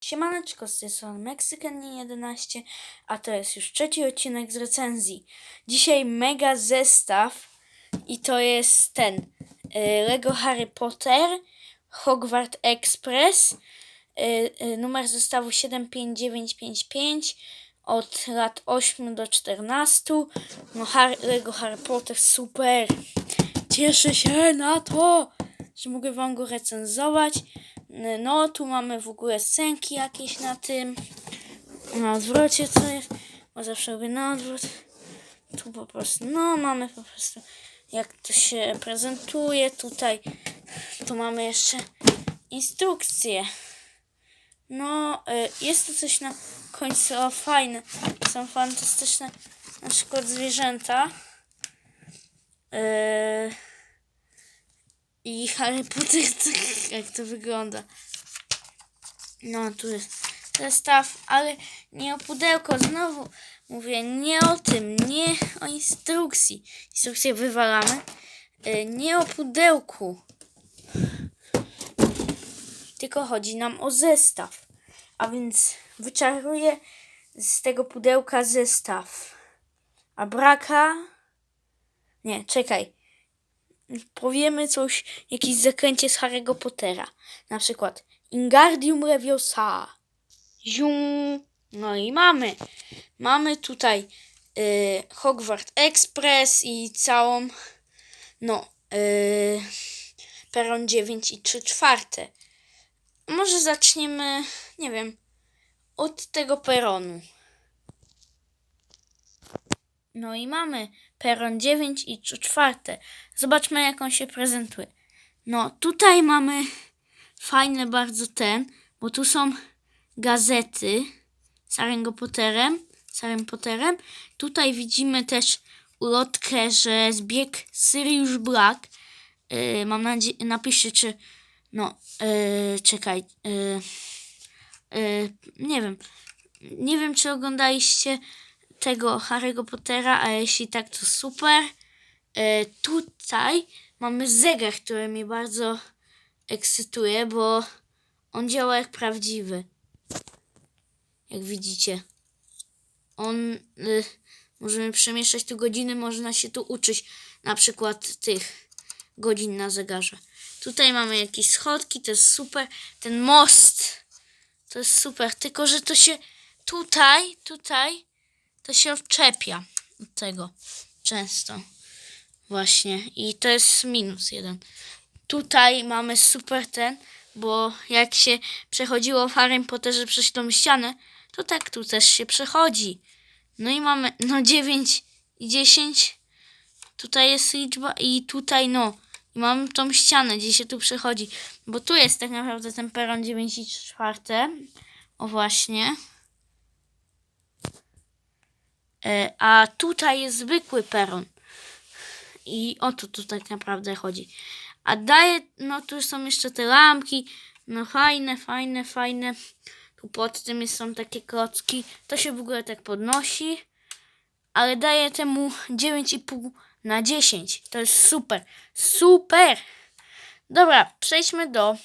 Siemaneczko, z tej strony Meksykanin 11, a to jest już trzeci odcinek z recenzji. Dzisiaj mega zestaw i to jest ten y, Lego Harry Potter, Hogwarts Express, y, y, numer zestawu 75955 od lat 8 do 14. No Harry, Lego Harry Potter super. Cieszę się na to, że mogę wam go recenzować. No, tu mamy w ogóle scenki jakieś na tym. Na odwrocie co jest, bo zawsze robię na odwrót. Tu po prostu, no, mamy po prostu jak to się prezentuje. Tutaj tu mamy jeszcze instrukcje. No, y, jest to coś na końcu o, fajne. Są fantastyczne na przykład zwierzęta. Yy, I Potter, tak jak to wygląda. No, tu jest zestaw, ale nie o pudełko. Znowu mówię, nie o tym, nie o instrukcji. Instrukcję wywalamy. Yy, nie o pudełku. Tylko chodzi nam o zestaw. A więc wyczaruję z tego pudełka zestaw. A braka. Nie, czekaj. Powiemy coś, jakieś zakręcie z Harry'ego Pottera. Na przykład Ingardium Leviosa. Zium. No i mamy. Mamy tutaj y, Hogwarts Express i całą no y, peron 9 i 3 czwarte. Może zaczniemy, nie wiem, od tego peronu. No i mamy peron 9 i 3 czwarte. Zobaczmy, jak on się prezentuje. No, tutaj mamy fajny bardzo ten, bo tu są gazety z Harry'ego Potterem, z Potterem. Tutaj widzimy też ulotkę, że zbieg Sirius Black. Yy, mam nadzieję, napiszcie, czy no, yy, czekaj, yy, yy, nie wiem, nie wiem, czy oglądaliście tego Harry'ego Pottera, a jeśli tak, to super. E, tutaj mamy zegar, który mnie bardzo ekscytuje, bo on działa jak prawdziwy. Jak widzicie. On, y, możemy przemieszczać tu godziny, można się tu uczyć na przykład tych godzin na zegarze. Tutaj mamy jakieś schodki, to jest super. Ten most, to jest super, tylko że to się tutaj, tutaj, to się odczepia od tego często. Właśnie. I to jest minus jeden. Tutaj mamy super ten, bo jak się przechodziło w Harry Potterze przez tą ścianę, to tak tu też się przechodzi. No i mamy no 9 i 10. Tutaj jest liczba i tutaj no. I mamy tą ścianę, gdzie się tu przechodzi. Bo tu jest tak naprawdę ten peron 9 i 4. O właśnie. E, a tutaj jest zwykły peron. I o to tu tak naprawdę chodzi. A daje, no tu są jeszcze te lampki, no fajne, fajne, fajne. Tu pod tym są takie klocki. To się w ogóle tak podnosi. Ale daje temu 9,5 na 10. To jest super. Super! Dobra, przejdźmy do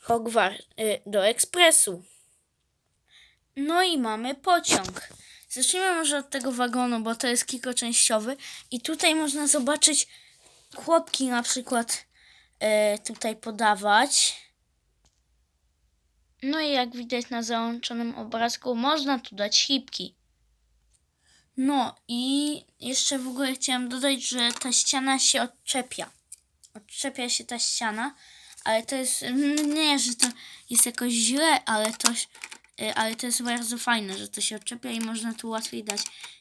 Hogwarts, y, do ekspresu. No i mamy pociąg. Zacznijmy może od tego wagonu, bo to jest kilkoczęściowy. I tutaj można zobaczyć chłopki na przykład e, tutaj podawać. No i jak widać na załączonym obrazku, można tu dać hipki. No i jeszcze w ogóle chciałam dodać, że ta ściana się odczepia. Odczepia się ta ściana, ale to jest, nie, że to jest jakoś źle, ale to, ale to jest bardzo fajne, że to się odczepia i można tu łatwiej dać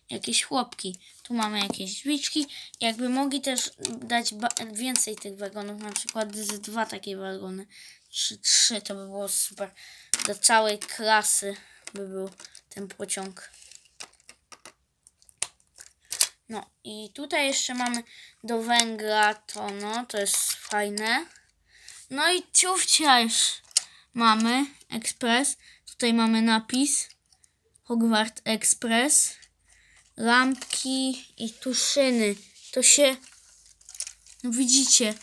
jakieś chłopki. Tu mamy jakieś drzwiczki. Jakby mogli też dać więcej tych wagonów, na przykład z dwa takie wagony, trzy, trzy, to by było super. Do całej klasy by był ten pociąg. No i tutaj jeszcze mamy do węgla to no, to jest fajne. No i ciufciarz mamy, ekspres. Tutaj mamy napis Hogwarts Express. Lampki i tuszyny. To się, no widzicie,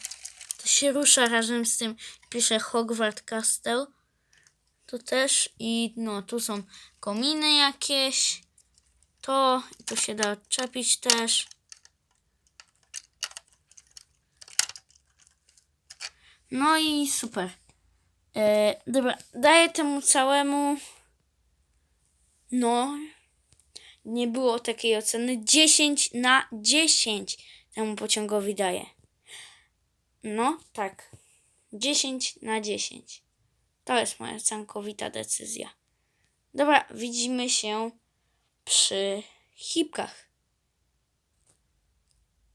to się rusza razem z tym. Pisze Hogwarts Castle. To też i no, tu są kominy jakieś. To, to się da odczepić też. No i super. E, dobra, daję temu całemu. No, nie było takiej oceny. 10 na 10 temu pociągowi daję. No, tak. 10 na 10. To jest moja całkowita decyzja. Dobra, widzimy się przy hipkach.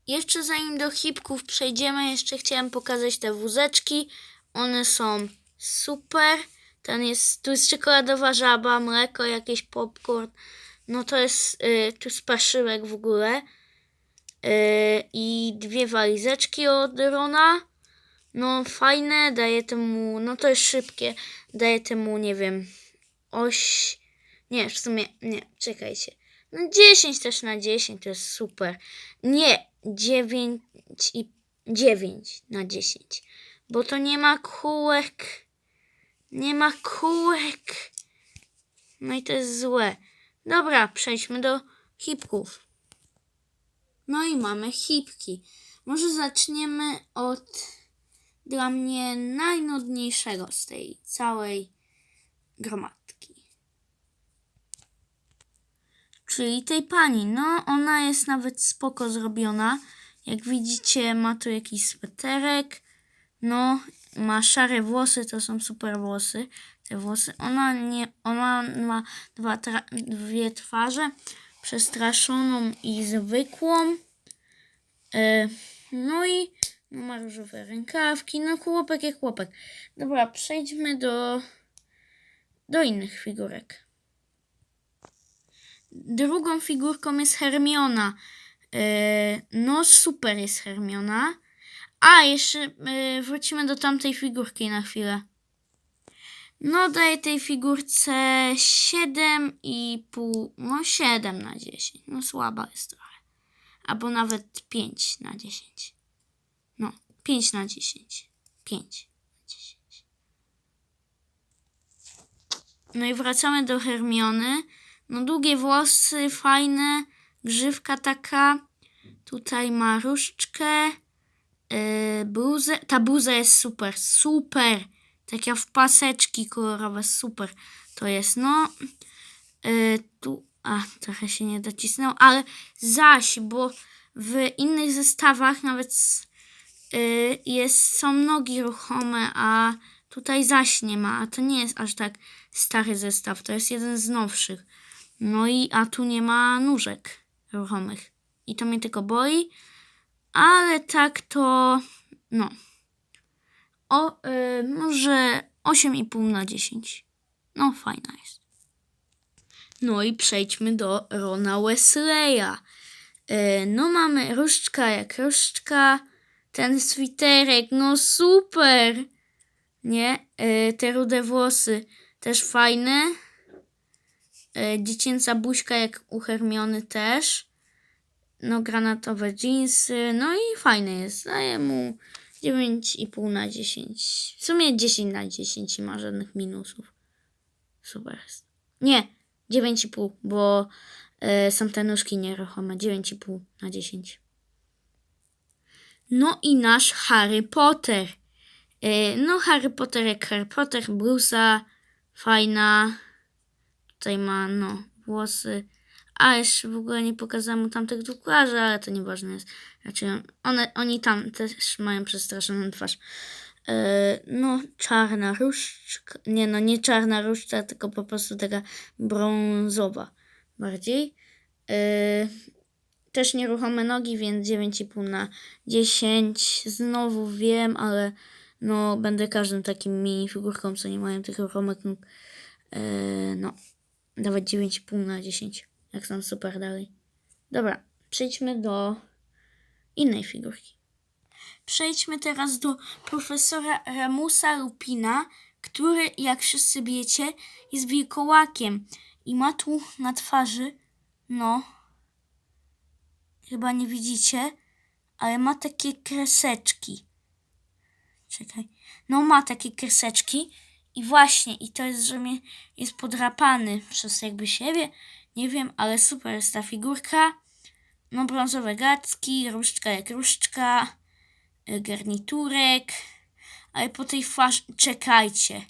Jeszcze zanim do hipków przejdziemy, jeszcze chciałem pokazać te wózeczki. One są super. Ten jest, tu jest czekoladowa żaba, mleko, jakiś popcorn. No to jest, y, tu jest paszyłek w ogóle. Y, I dwie walizeczki od Rona. No fajne, daje temu, no to jest szybkie. Daje temu, nie wiem, oś... Nie, w sumie, nie, czekajcie. No 10 też na 10 to jest super. Nie, 9 i 9 na 10. Bo to nie ma kółek. Nie ma kółek. No i to jest złe. Dobra, przejdźmy do hipków. No i mamy hipki. Może zaczniemy od dla mnie najnudniejszego z tej całej gromadki. Czyli tej pani. No, ona jest nawet spoko zrobiona. Jak widzicie, ma tu jakiś sweterek. No, ma szare włosy, to są super włosy. Te włosy. Ona nie, ona ma dwa dwie twarze. Przestraszoną i zwykłą. E, no i ma różowe rękawki. No chłopak jak chłopak. Dobra, przejdźmy do, do innych figurek. Drugą figurką jest Hermiona. E, no super jest Hermiona. A, jeszcze e, wrócimy do tamtej figurki na chwilę. No daję tej figurce 7,5, no 7 na 10. No słaba jest trochę. Albo nawet 5 na 10. No, 5 na 10. 5 na 10. No i wracamy do Hermiony. No długie włosy, fajne, grzywka taka. Tutaj ma różdżkę, yy, bluzę. Ta bluza jest super, super. Taka w paseczki kolorowe, super. To jest, no. Yy, tu, a, trochę się nie docisnęło, ale zaś, bo w innych zestawach nawet yy, jest, są nogi ruchome, a tutaj zaś nie ma, a to nie jest aż tak stary zestaw, to jest jeden z nowszych. No i, a tu nie ma nóżek ruchomych. I to mnie tylko boi, ale tak to, no. O, y, może 8,5 na 10. No, fajna jest. No i przejdźmy do Rona Wesleya. Y, no mamy różdżka jak różdżka. Ten switerek, no super. Nie? Y, te rude włosy też fajne. Y, dziecięca buźka jak u Hermiony też. No granatowe jeansy. No i fajny jest. Daję mu 9,5 na 10. W sumie 10 na 10 i ma żadnych minusów. Super. Nie, 9,5, bo e, są te nóżki nieruchome. 9,5 na 10. No i nasz Harry Potter. E, no Harry Potter jak Harry Potter, bluza fajna. Tutaj ma, no, włosy. A jeszcze w ogóle nie pokazałam mu tamtych dwuklarzy, ale to nieważne jest. Znaczy, one, oni tam też mają przestraszoną twarz. E, no, czarna różdżka. Nie, no, nie czarna różdżka, tylko po prostu taka brązowa bardziej. E, też nieruchome nogi, więc 9,5 na 10. Znowu wiem, ale no, będę każdym takim mini figurką, co nie mają tych ruchomych nóg. E, no, dawać 9,5 na 10. Jak są super dalej. Dobra, przejdźmy do innej figurki. Przejdźmy teraz do profesora Ramusa Lupina, który, jak wszyscy wiecie, jest wilkołakiem i ma tu na twarzy, no, chyba nie widzicie, ale ma takie kreseczki. Czekaj. No, ma takie kreseczki I właśnie, i to jest, że jest podrapany przez jakby siebie. Nie wiem, ale super jest ta figurka. No, brązowe gacki, różdżka jak różdżka, y, garniturek. Ale po tej fasz... Czekajcie.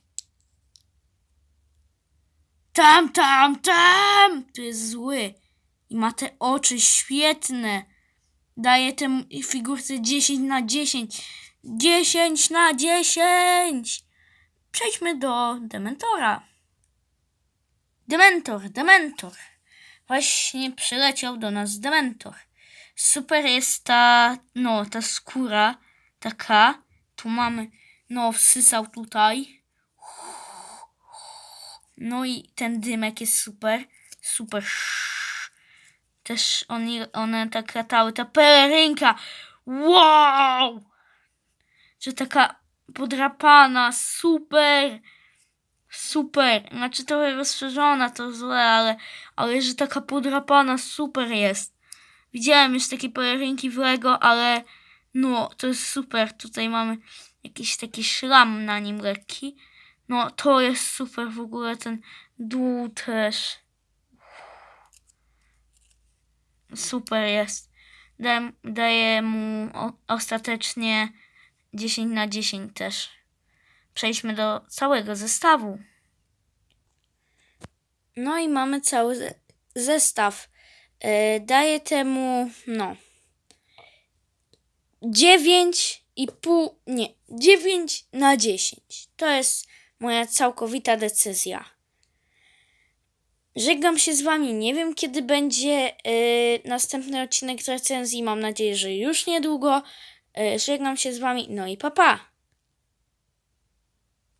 Tam, tam, tam! To jest zły. I ma te oczy świetne. Daję temu figurce 10 na 10. 10 na 10! Przejdźmy do Dementora. Dementor, Dementor. Właśnie przyleciał do nas Dementor. Super jest ta, no, ta skóra taka. Tu mamy, no, wsysał tutaj. No i ten dymek jest super. Super. Też oni, one tak latały. Ta pelerynka. Wow! Że taka podrapana. Super. Super. Znaczy trochę rozszerzona, to złe, ale, ale że taka podrapana super jest. Widziałem już takie pelerynki w Lego, ale no, to jest super. Tutaj mamy jakiś taki szlam na nim lekki. No, to jest super w ogóle, ten dół też. Super jest. Daję, daję mu ostatecznie 10 na 10 też. Przejdźmy do całego zestawu. No i mamy cały ze- zestaw. Yy, daję temu, no, 9 i pół, nie, 9 na 10. To jest moja całkowita decyzja. Żegnam się z wami. Nie wiem, kiedy będzie yy, następny odcinek recenzji. Mam nadzieję, że już niedługo. Yy, żegnam się z wami. No i papa. Pa.